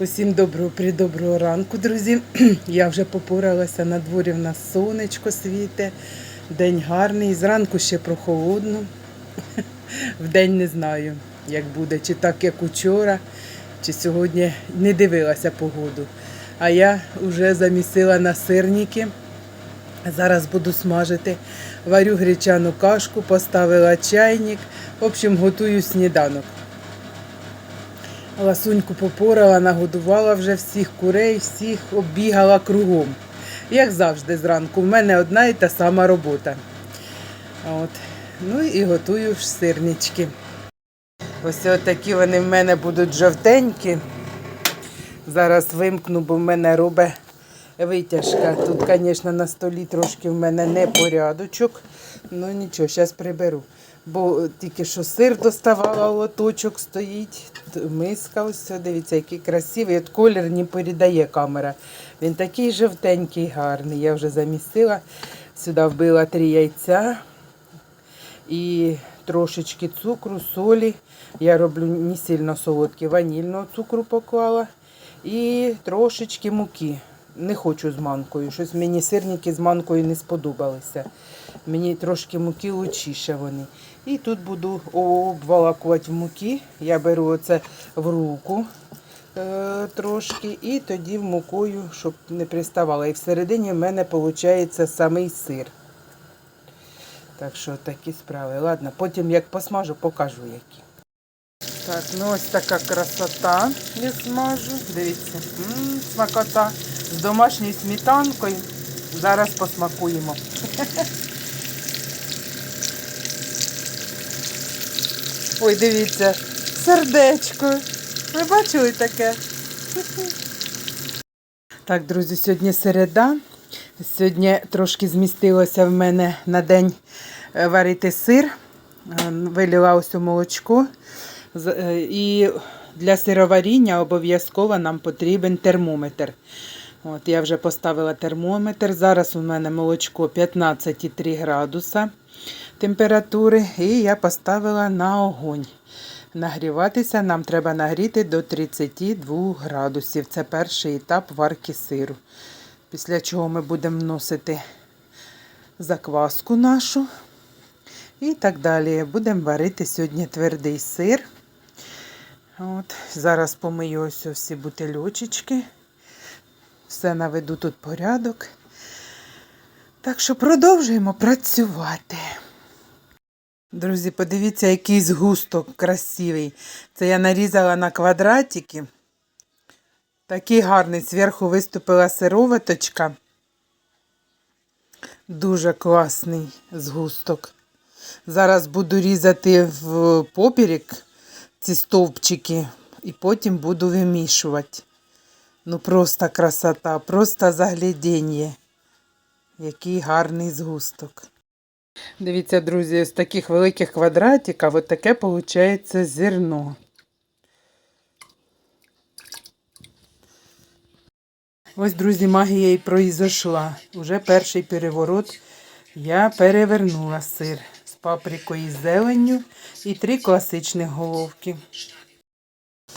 Усім доброго придоброго ранку, друзі. Я вже попоралася на дворі, в нас сонечко світе, день гарний, зранку ще прохолодно. Вдень не знаю, як буде, чи так, як учора, чи сьогодні не дивилася погоду. А я вже замісила на сирники. Зараз буду смажити. Варю гречану кашку, поставила чайник. В общем, готую сніданок. Ласуньку попорала, нагодувала вже всіх курей, всіх оббігала кругом. Як завжди зранку, в мене одна і та сама робота. От. Ну і готую ж сирнички. Ось такі вони в мене будуть жовтенькі. Зараз вимкну, бо в мене робить витяжка. Тут, звісно, на столі трошки в мене не порядочок. Ну нічого, зараз приберу. Бо тільки що сир доставала, лоточок стоїть, миска ось, дивіться, який красивий. От колір не передає камера. Він такий жовтенький, гарний. Я вже замістила. Сюди вбила три яйця і трошечки цукру, солі. Я роблю не сильно солодкі, ванільного цукру поклала. І трошечки муки. Не хочу з манкою. Щось мені сирники з манкою не сподобалися. Мені трошки муки лучіше вони. І тут буду обвалакувати в муки. Я беру оце в руку е, трошки і тоді в мукою, щоб не приставала. І всередині в мене виходить самий сир. Так що такі справи. Ладно, потім як посмажу, покажу які. Так, ну ось така красота я смажу. Дивіться, м смакота з домашньою сметанкою. Зараз посмакуємо. Ой, дивіться, сердечко. Ви бачили таке? Так, друзі, сьогодні середа. Сьогодні трошки змістилося в мене на день е, варити сир. Е, Вилила ось у молочко. Е, І для сироваріння обов'язково нам потрібен термометр. От я вже поставила термометр. Зараз у мене молочко 15,3 градуса температури. І я поставила на огонь. Нагріватися нам треба нагріти до 32 градусів. Це перший етап варки сиру. Після чого ми будемо вносити закваску нашу. І так далі. Будемо варити сьогодні твердий сир. От, зараз помию ось всі бутильочечки. Все наведу тут порядок. Так що продовжуємо працювати. Друзі, подивіться, який згусток красивий. Це я нарізала на квадратики. Такий гарний. Зверху виступила сироваточка. Дуже класний згусток. Зараз буду різати в попірік ці стовпчики і потім буду вимішувати. Ну просто красота, просто заглядіння. Який гарний згусток. Дивіться, друзі, з таких великих квадратиків от таке виходить зерно. Ось, друзі, магія і произошла. Уже перший переворот я перевернула сир з паприкою і зеленню і три класичних головки.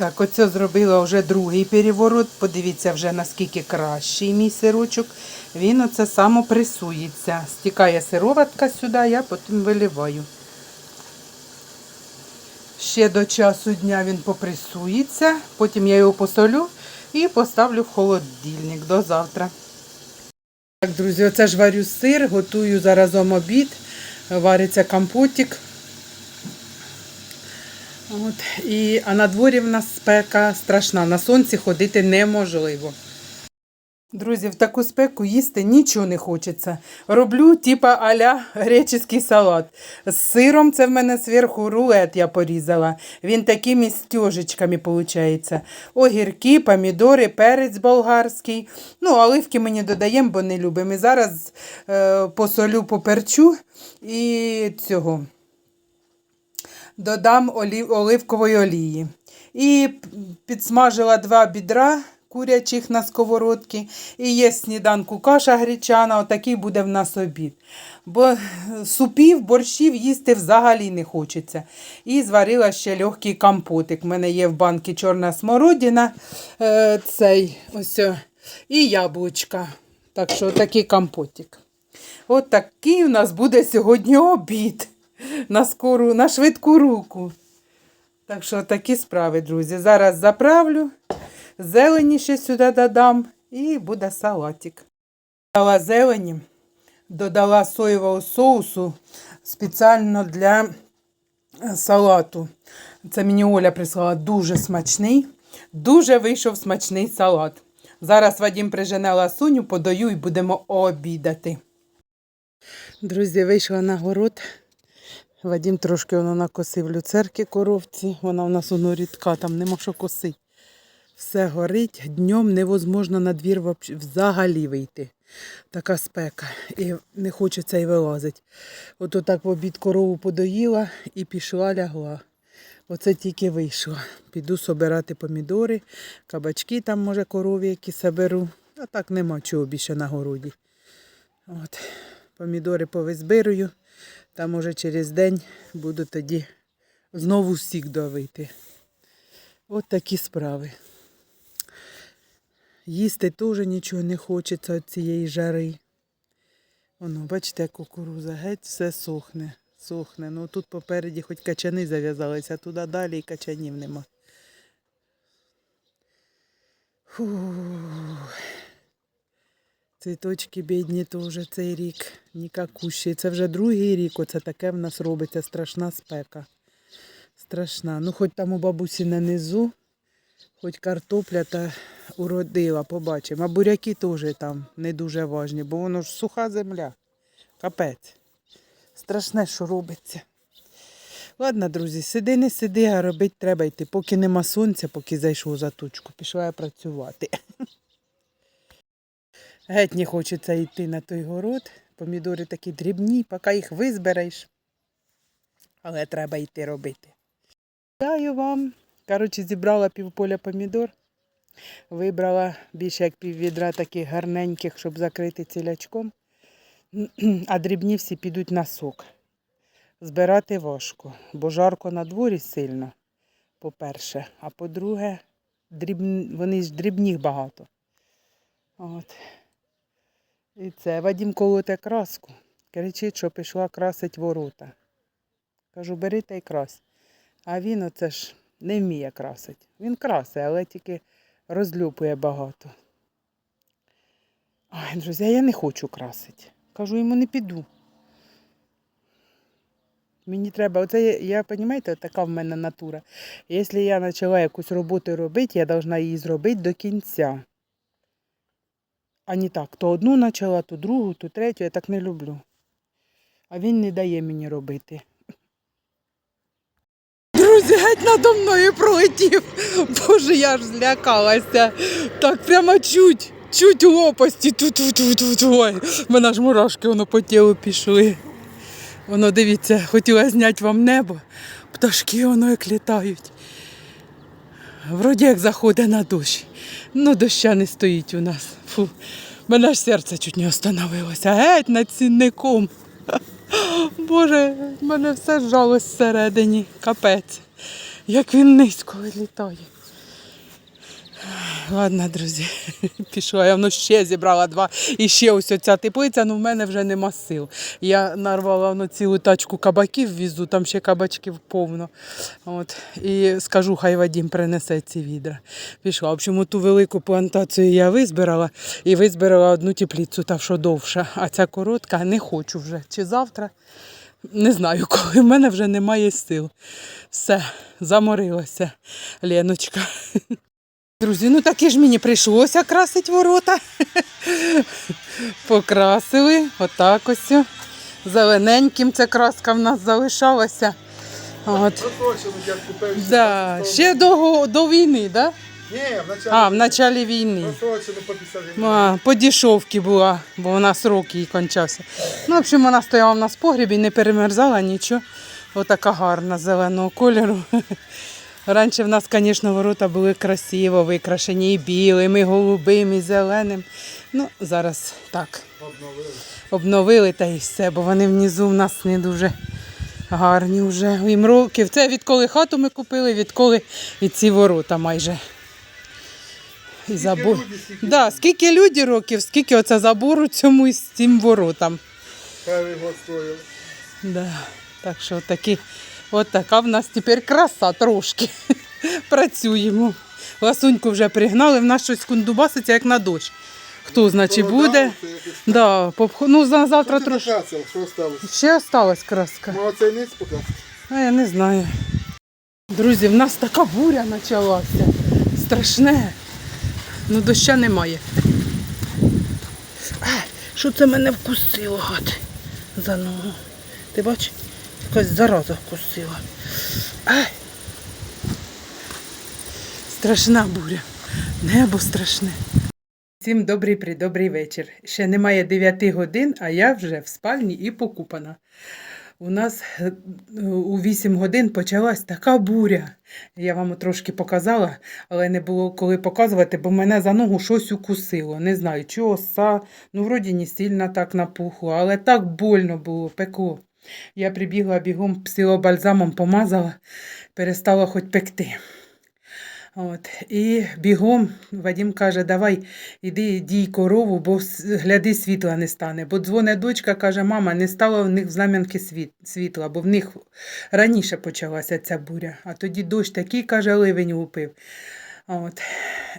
Так, оце зробила вже другий переворот. Подивіться вже наскільки кращий мій сирочок. Він оце само пресується. Стікає сироватка сюди, я потім виливаю. Ще до часу дня він попресується, потім я його посолю і поставлю в холодильник до завтра. Так, друзі, оце ж варю сир, готую заразом обід. Вариться компотик. От, і, а на дворі в нас спека страшна. На сонці ходити неможливо. Друзі, в таку спеку їсти нічого не хочеться. Роблю типа аля греческий салат. З сиром це в мене зверху рулет я порізала. Він такими стежечками виходить. Огірки, помідори, перець болгарський. Ну, оливки мені додаємо, бо не любимо. І зараз е, посолю, поперчу і цього додам оливкової олії. І підсмажила два бідра курячих на сковородці. І є сніданку каша гречана, отакий буде в нас обід. Бо е, супів, борщів їсти взагалі не хочеться. І зварила ще легкий компотик. У мене є в банці чорна смородина, е, цей ось, і яблучка. Так що такий компотик. От у нас буде сьогодні обід на, скору, на швидку руку. Так що такі справи, друзі. Зараз заправлю, зелені ще сюди додам і буде салатик. Додала зелені, додала соєвого соусу спеціально для е, салату. Це мені Оля прислала дуже смачний, дуже вийшов смачний салат. Зараз Вадім прижене ласуню, подаю і будемо обідати. Друзі, вийшла на город. Вадім трошки воно накосив люцерки коровці. Вона у нас воно рідка, там нема що косити. Все горить, днем невозможно на двір взагалі вийти. Така спека. І не хочеться й вилазити. От отак в обід корову подоїла і пішла лягла. Оце тільки вийшла. Піду собирати помідори, кабачки там, може, корові, які соберу. А так нема чого більше на городі. От. Помідори повизбирую. Та може через день буду тоді знову сік давити. От такі справи. Їсти теж нічого не хочеться від цієї жари. Воно, бачите, кукуруза, геть все сохне. Сохне. Ну тут попереді хоч качани зав'язалися, а туди далі і качанів нема. Фух. Цвіточки бідні теж цей рік, нікакущі. Це вже другий рік, оце таке в нас робиться страшна спека. Страшна. Ну, хоч там у бабусі на низу, хоч картопля та уродила, побачимо. А буряки теж там не дуже важні, бо воно ж суха земля. Капець. Страшне, що робиться. Ладно, друзі, сиди, не сиди, а робити треба йти. Поки нема сонця, поки зайшов за тучку, пішла я працювати. Геть не хочеться йти на той город. Помідори такі дрібні, поки їх визбереш. Але треба йти робити. Даю вам. Коротше, зібрала півполя помідор. Вибрала більше як піввідра таких гарненьких, щоб закрити цілячком. А дрібні всі підуть на сок. Збирати важко, бо жарко на дворі сильно, по-перше. А по-друге, дріб... вони ж дрібних багато. От. І це Вадім колоте краску. Кричить, що пішла красить ворота. Кажу, бери та й крась. А він оце ж не вміє красити. Він красить, але тільки розлюпує багато. Ой, друзі, я не хочу красити. Кажу, йому не піду. Мені треба, оце я розумієте, така в мене натура. Якщо я почала якусь роботу робити, я повинна її зробити до кінця. А не так, то одну почала, то другу, то третю, я так не люблю. А він не дає мені робити. Друзі, геть надо мною пролетів. Боже, я ж злякалася. Так прямо чуть, чуть у лопасті. Ту-ту-ту-ту-ту. Ой, в мене ж мурашки воно по тілу пішли. Воно, дивіться, хотіла зняти вам небо. Пташки воно як літають. Вроді як заходить на дощ. Ну, доща не стоїть у нас. Фу. Мене ж серце чуть не остановилося. Геть над цінником. Боже, в мене все зжалось всередині. Капець. Як він низько літає. Ладно, друзі, пішла. Я воно ще зібрала два. І ще ось оця теплиця, ну в мене вже нема сил. Я нарвала воно цілу тачку кабаків візу, там ще кабачків повно. От. І скажу, хай Вадім принесе ці відра. Пішла. В общем, ту велику плантацію я визбирала і визбирала одну теплицю, та що довша. А ця коротка не хочу вже. Чи завтра? Не знаю, коли в мене вже немає сил. Все, заморилася Леночка. Друзі, ну таки ж мені прийшлося красити ворота. Покрасили, отак ось. Зелененьким ця краска в нас залишалася. От. Купив. Да. Ще до, до війни, да? Ні, в началі. А, в началі війни. Просрочили по 50 гривень. А, по дешевці була, бо у нас срок їй кончався. Ну, в общем, вона стояла в нас в погрібі, не перемерзала нічого. Отака гарна зеленого кольору. Раніше в нас, звісно, ворота були красиво викрашені і білим, і голубим, і зеленим. Ну, зараз так. Обновили. Обновили та і все, бо вони внизу в нас не дуже гарні вже. Їм років. Це відколи хату ми купили, відколи і ці ворота майже. І забор. люди, скільки Да, скільки люди років, скільки оце забору цьому і з цим воротам. Стоїв. Да. Так що такі, от така в нас тепер краса трошки. Працюємо. Ласуньку вже пригнали, в нас щось кундубаситься, як на дощ. Хто, значить, буде? Да, попх- ну, за завтра Ну, трошки. Що сталося? Ще осталась краска. Ну, оцей низ поки. А я не знаю. Друзі, в нас така буря почалася. Страшне. Ну доща немає. А, що це мене вкусило, гад? За ногу. Ти бачиш? Якась зараза вкусила. А. Страшна буря. Небо страшне. Всім добрий придобрий вечір. Ще немає 9 годин, а я вже в спальні і покупана. У нас у 8 годин почалась така буря. Я вам трошки показала, але не було коли показувати, бо мене за ногу щось укусило. Не знаю, чи оса, ну вроді не сильно так напухло, але так больно було, пекло. Я прибігла бігом псилобальзамом помазала, перестала хоч пекти. От. І бігом Вадим каже, давай іди дій корову, бо гляди, світла не стане. Бо дзвоне дочка, каже, мама, не стало в них в знам'янки світ, світла, бо в них раніше почалася ця буря. А тоді дощ такий, каже, ливень лупив. От.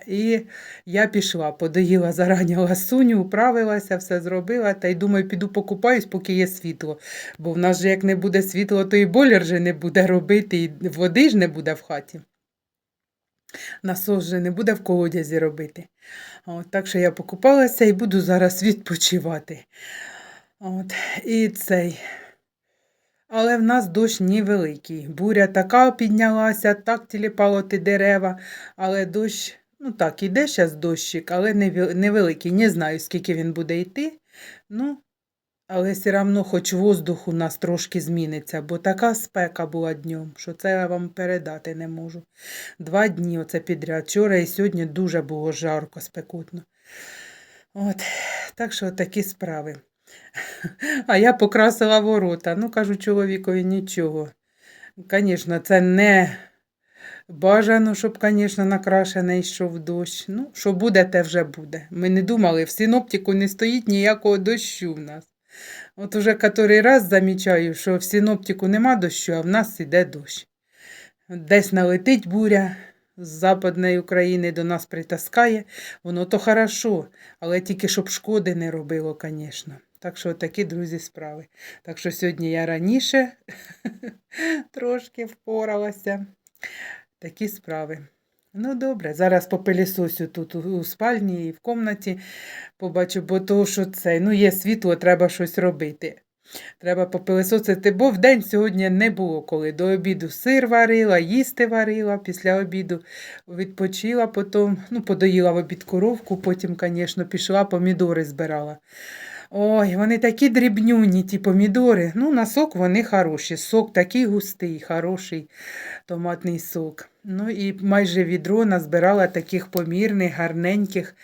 І я пішла, подоїла зарані ласуню, управилася, все зробила, та й думаю, піду покупаюсь, поки є світло. Бо в нас же як не буде світла, то і бойлер же не буде робити, і води ж не буде в хаті. Насос же не буде в колодязі робити. От, так що я покупалася і буду зараз відпочивати. От, і цей. Але в нас дощ невеликий. Буря така піднялася, так тіліпало ті дерева, але дощ, ну так, іде зараз дощик, але невеликий. Не знаю, скільки він буде йти. Ну, але все одно хоч воздух у нас трошки зміниться, бо така спека була днем, що це я вам передати не можу. Два дні оце підряд. Вчора і сьогодні дуже було жарко, спекотно. От, так що такі справи. А я покрасила ворота. Ну, кажу чоловікові нічого. Звісно, це не бажано, щоб, звісно, накрашений йшов дощ. Ну, що буде, те вже буде. Ми не думали, в синоптику не стоїть ніякого дощу в нас. От уже котрий раз замічаю, що в синоптику нема дощу, а в нас іде дощ. Десь налетить буря з Западної України до нас притаскає, воно то хорошо, але тільки щоб шкоди не робило, звісно. Так що такі, друзі, справи. Так що сьогодні я раніше трошки впоралася. Такі справи. Ну, добре, зараз попилісосю тут у, спальні і в комнаті побачу, бо то, що це, ну, є світло, треба щось робити. Треба попилисосити, бо в день сьогодні не було коли. До обіду сир варила, їсти варила, після обіду відпочила, потім, ну, подоїла в обід коровку, потім, звісно, пішла, помідори збирала. Ой, вони такі дрібнюні, ті помідори. Ну, на сок вони хороші. Сок такий густий, хороший томатний сок. Ну і майже відро назбирала таких помірних, гарненьких,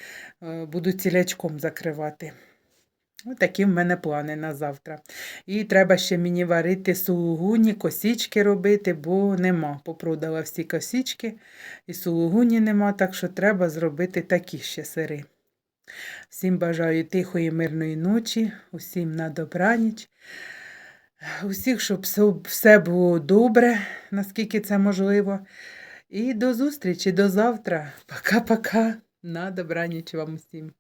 е, буду цілячком закривати. Ось такі в мене плани на завтра. І треба ще мені варити сулугуні, косічки робити, бо нема. Попродала всі косічки, і сулугуні нема, так що треба зробити такі ще сири. Всім бажаю тихої, мирної ночі, усім на добраніч. Усіх, щоб все- було добре, наскільки це можливо. І до зустрічі, до завтра. Пока-пока. На добраніч вам усім.